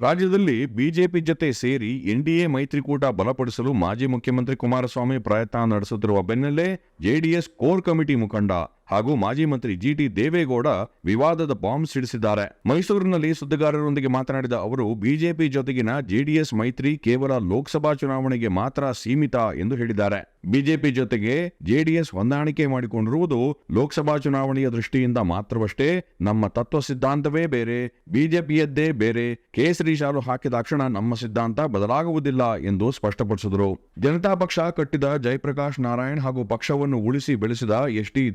ರಾಜ್ಯದಲ್ಲಿ ಬಿಜೆಪಿ ಜತೆ ಸೇರಿ ಎನ್ಡಿಎ ಮೈತ್ರಿಕೂಟ ಬಲಪಡಿಸಲು ಮಾಜಿ ಮುಖ್ಯಮಂತ್ರಿ ಕುಮಾರಸ್ವಾಮಿ ಪ್ರಯತ್ನ ನಡೆಸುತ್ತಿರುವ ಬೆನ್ನಲ್ಲೇ ಜೆಡಿಎಸ್ ಕೋರ್ ಕಮಿಟಿ ಮುಖಂಡ ಹಾಗೂ ಮಾಜಿ ಮಂತ್ರಿ ಜಿಟಿ ದೇವೇಗೌಡ ವಿವಾದದ ಬಾಂಬ್ ಸಿಡಿಸಿದ್ದಾರೆ. ಮೈಸೂರಿನಲ್ಲಿ ಸುದ್ದಿಗಾರರೊಂದಿಗೆ ಮಾತನಾಡಿದ ಅವರು, ಬಿಜೆಪಿ ಜೊತೆಗಿನ ಜೆಡಿಎಸ್ ಮೈತ್ರಿ ಕೇವಲ ಲೋಕಸಭಾ ಚುನಾವಣೆಗೆ ಮಾತ್ರ ಸೀಮಿತ ಎಂದು ಹೇಳಿದ್ದಾರೆ. ಬಿಜೆಪಿ ಜೊತೆಗೆ ಜೆಡಿಎಸ್ ಹೊಂದಾಣಿಕೆ ಮಾಡಿಕೊಂಡಿರುವುದು ಲೋಕಸಭಾ ಚುನಾವಣೆಯ ದೃಷ್ಟಿಯಿಂದ ಮಾತ್ರವಷ್ಟೇ, ನಮ್ಮ ತತ್ವ ಸಿದ್ಧಾಂತವೇ ಬೇರೆ, ಬಿಜೆಪಿಯದ್ದೇ ಬೇರೆ, ಕೇಸರಿ ಶಾಲು ಹಾಕಿದಾಕ್ಷಣ ನಮ್ಮ ಸಿದ್ಧಾಂತ ಬದಲಾಗುವುದಿಲ್ಲ ಎಂದು ಸ್ಪಷ್ಟಪಡಿಸಿದರು. ಜನತಾ ಪಕ್ಷ ಕಟ್ಟಿದ ಜಯಪ್ರಕಾಶ್ ನಾರಾಯಣ್ ಹಾಗೂ ಪಕ್ಷವನ್ನು ಉಳಿಸಿ ಬೆಳೆಸಿದ ಎಸ್ ಟಿ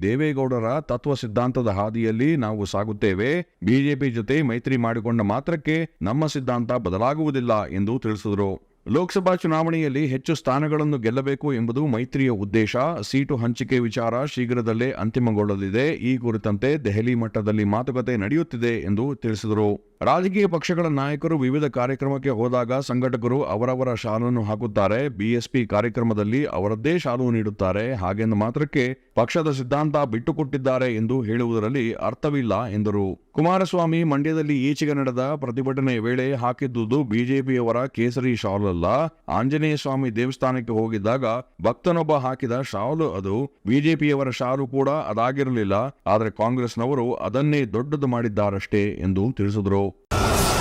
ದೇವೇಗೌಡರ ತತ್ವ ಸಿದ್ಧಾಂತದ ಹಾದಿಯಲ್ಲಿ ನಾವು ಸಾಗುತ್ತೇವೆ. ಬಿಜೆಪಿ ಜೊತೆ ಮೈತ್ರಿ ಮಾಡಿಕೊಂಡ ಮಾತ್ರಕ್ಕೆ ನಮ್ಮ ಸಿದ್ಧಾಂತ ಬದಲಾಗುವುದಿಲ್ಲ ಎಂದು ತಿಳಿಸಿದರು. ಲೋಕಸಭಾ ಚುನಾವಣೆಯಲ್ಲಿ ಹೆಚ್ಚು ಸ್ಥಾನಗಳನ್ನು ಗೆಲ್ಲಬೇಕು ಎಂಬುದು ಮೈತ್ರಿಯ ಉದ್ದೇಶ. ಸೀಟು ಹಂಚಿಕೆ ವಿಚಾರ ಶೀಘ್ರದಲ್ಲೇ ಅಂತಿಮಗೊಳ್ಳಲಿದೆ. ಈ ಕುರಿತಂತೆ ದೆಹಲಿ ಮಟ್ಟದಲ್ಲಿ ಮಾತುಕತೆ ನಡೆಯುತ್ತಿದೆ ಎಂದು ತಿಳಿಸಿದರು. ರಾಜಕೀಯ ಪಕ್ಷಗಳ ನಾಯಕರು ವಿವಿಧ ಕಾರ್ಯಕ್ರಮಕ್ಕೆ ಹೋದಾಗ ಸಂಘಟಕರು ಅವರವರ ಶಾಲನ್ನು ಹಾಕುತ್ತಾರೆ. ಬಿಎಸ್ಪಿ ಕಾರ್ಯಕ್ರಮದಲ್ಲಿ ಅವರದ್ದೇ ಶಾಲು ನೀಡುತ್ತಾರೆ. ಹಾಗೆಂದು ಮಾತ್ರಕ್ಕೆ ಪಕ್ಷದ ಸಿದ್ಧಾಂತ ಬಿಟ್ಟುಕೊಟ್ಟಿದ್ದಾರೆ ಎಂದು ಹೇಳುವುದರಲ್ಲಿ ಅರ್ಥವಿಲ್ಲ ಎಂದರು. ಕುಮಾರಸ್ವಾಮಿ ಮಂಡ್ಯದಲ್ಲಿ ಈಚೆಗೆ ನಡೆದ ಪ್ರತಿಭಟನೆ ವೇಳೆ ಹಾಕಿದ್ದುದು ಬಿಜೆಪಿಯವರ ಕೇಸರಿ ಶಾಲ್ ಅಲ್ಲ ಆಂಜನೇಯ ಸ್ವಾಮಿ ದೇವಸ್ಥಾನಕ್ಕೆ ಹೋಗಿದ್ದಾಗ ಭಕ್ತನೊಬ್ಬ ಹಾಕಿದ ಶಾಲು ಅದು. ಬಿಜೆಪಿಯವರ ಶಾಲು ಕೂಡ ಅದಾಗಿರಲಿಲ್ಲ. ಆದರೆ ಕಾಂಗ್ರೆಸ್ನವರು ಅದನ್ನೇ ದೊಡ್ಡದು ಮಾಡಿದ್ದಾರಷ್ಟೇ ಎಂದು ತಿಳಿಸಿದರು. Thank you.